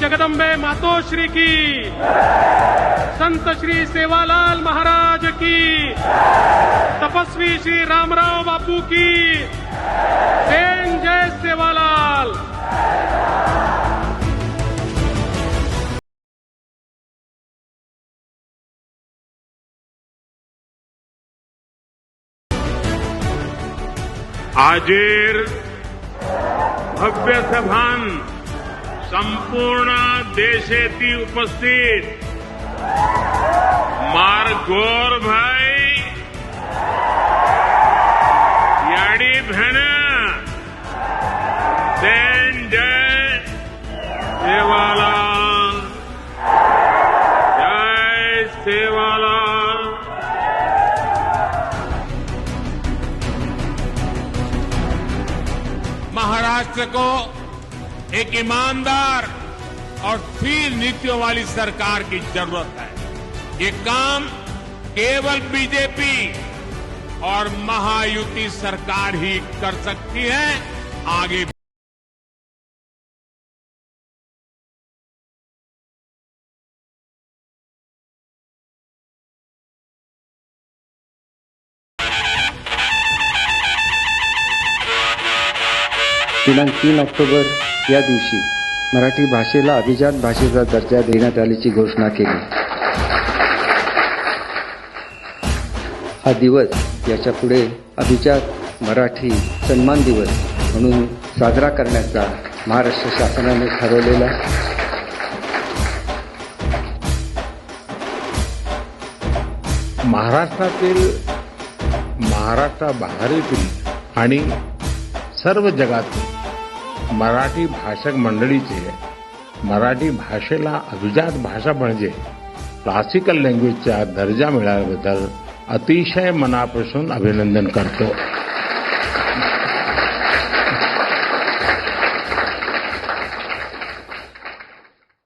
जगदम्बे मातोश्री की। संत श्री सेवालाल महाराज की। तपस्वी श्री रामराव बापू की। जैन जय सेवालाल। आजेर भव्य सभान संपूर्ण देशेती उपस्थित। मारगोर भाई। याडी बहन जैन जय। सेवाला। जय सेवाला। महाराष्ट्र को एक ईमानदार और स्थिर नीतियों वाली सरकार की ज़रूरत है। ये काम केवल बीजेपी और महायुति सरकार ही कर सकती है। आगे दिनांक तीन ऑक्टोबर या दिवशी मराठी भाषेला अभिजात भाषेचा दर्जा देण्यात आल्याची घोषणा केली. हा दिवस याच्यापुढे अभिजात मराठी सन्मान दिवस म्हणून साजरा करण्याचा महाराष्ट्र शासनाने ठरवलेला महाराष्ट्रातील महाराष्ट्राबाहेरील आणि सर्व जगातील मराठी भाषक मंडळीचे मराठी भाषेला अभिजात भाषा म्हणजे क्लासिकल लँग्वेजचा दर्जा मिळाल्याबद्दल अतिशय मनापासून अभिनंदन करतो.